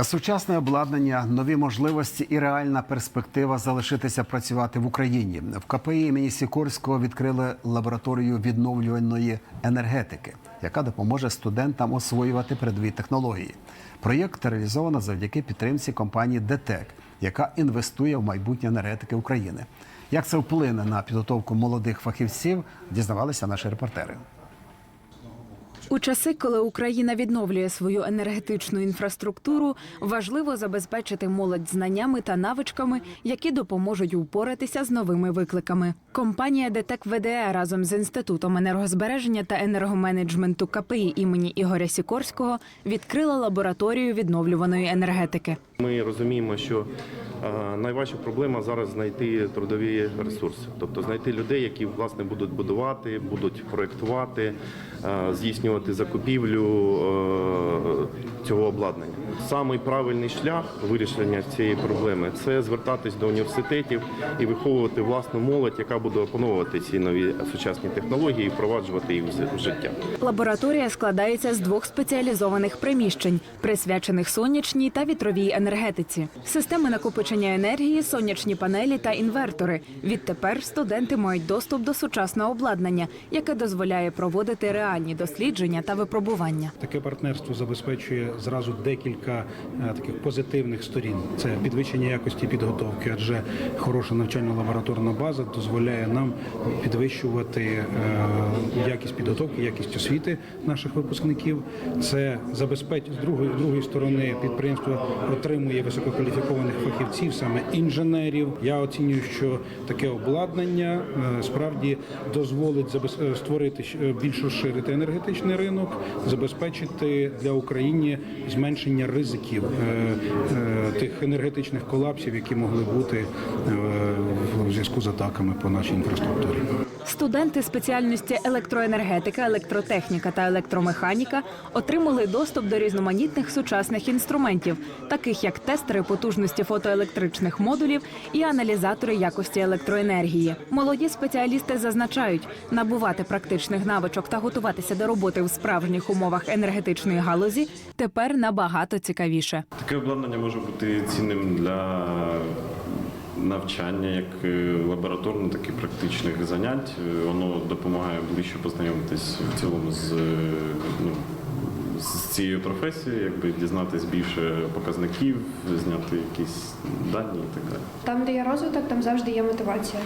Сучасне обладнання, нові можливості і реальна перспектива залишитися працювати в Україні. В КПІ імені Сікорського відкрили лабораторію відновлюваної енергетики, яка допоможе студентам освоювати передові технології. Проєкт реалізовано завдяки підтримці компанії ДТЕК, яка інвестує в майбутнє енергетики України. Як це вплине на підготовку молодих фахівців, дізнавалися наші репортери. У часи, коли Україна відновлює свою енергетичну інфраструктуру, важливо забезпечити молодь знаннями та навичками, які допоможуть упоратися з новими викликами. Компанія ДТЕК ВДЕ разом з інститутом енергозбереження та енергоменеджменту КПІ імені Ігоря Сікорського відкрила лабораторію відновлюваної енергетики. Ми розуміємо, що е, найважча проблема зараз знайти трудові ресурси, тобто знайти людей, які власне будуть будувати, будуть проєктувати, е, здійснювати закупівлю е, цього обладнання. Самий правильний шлях вирішення цієї проблеми це звертатись до університетів і виховувати власну молодь, яка буде опановувати ці нові сучасні технології і впроваджувати їх в життя. Лабораторія складається з двох спеціалізованих приміщень, присвячених сонячній та вітровій енергетиці. Системи накопичення енергії, сонячні панелі та інвертори. Відтепер студенти мають доступ до сучасного обладнання, яке дозволяє проводити реальні дослідження та випробування. Таке партнерство забезпечує зразу декілька е, таких позитивних сторін. Це підвищення якості підготовки, адже хороша навчальна лабораторна база дозволяє нам підвищувати е, якість підготовки, якість освіти наших випускників. Це забезпеч з другої з другої сторони підприємство отримує висококваліфікованих фахівців, саме інженерів. Я оцінюю, що таке обладнання е, справді дозволить створити більш розширити енергетичний ринок, забезпечити для України зменшення ризиків е, е, тих енергетичних колапсів, які могли бути е, в зв'язку з атаками по нашій інфраструктурі. Студенти спеціальності електроенергетика, електротехніка та електромеханіка отримали доступ до різноманітних сучасних інструментів, таких як тестери потужності фотоелектричних модулів і аналізатори якості електроенергії. Молоді спеціалісти зазначають, набувати практичних навичок та готуватися до роботи в справжніх умовах енергетичної галузі тепер набагато цікавіше. Таке обладнання може бути цінним для навчання, як е, лабораторно, так і практичних занять. Е, Воно допомагає ближче познайомитись в цілому з, е, ну, з цією професією, якби дізнатись більше показників, зняти якісь дані і так далі. Там, де є розвиток, там завжди є мотивація.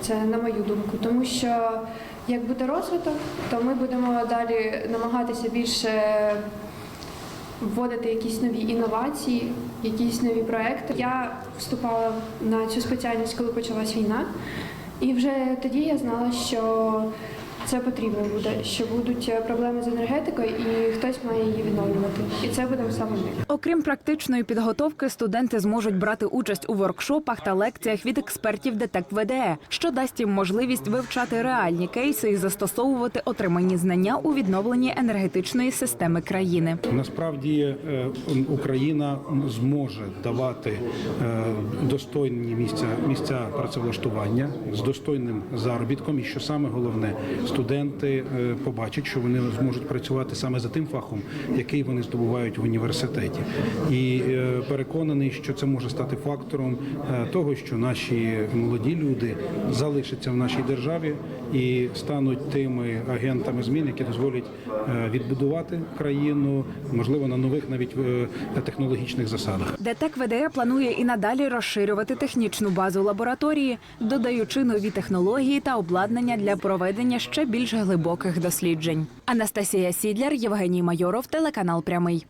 Це на мою думку. Тому що як буде розвиток, то ми будемо далі намагатися більше вводити якісь нові інновації, якісь нові проекти. Я вступала на цю спеціальність, коли почалась війна, і вже тоді я знала, що це потрібно буде, що будуть проблеми з енергетикою, і хтось має її відновлювати. І це будемо саме ми. Окрім практичної підготовки, студенти зможуть брати участь у воркшопах та лекціях від експертів ДТЕК ВДЕ, що дасть їм можливість вивчати реальні кейси і застосовувати отримані знання у відновленні енергетичної системи країни. Насправді е, Україна зможе давати е, достойні місця місця працевлаштування з достойним заробітком, і що саме головне, студенти е, побачать, що вони зможуть працювати саме за тим фахом, який вони здобувають в університеті, і е, переконаний, що це може стати фактором е, того, що наші молоді люди залишаться в нашій державі і стануть тими агентами змін, які дозволять відбудувати країну, можливо, на нових навіть технологічних засадах. ДТЕК ВДЕ планує і надалі розширювати технічну базу лабораторії, додаючи нові технології та обладнання для проведення ще більш глибоких досліджень. Анастасія Сідляр, Євгеній Майоров, телеканал Прямий.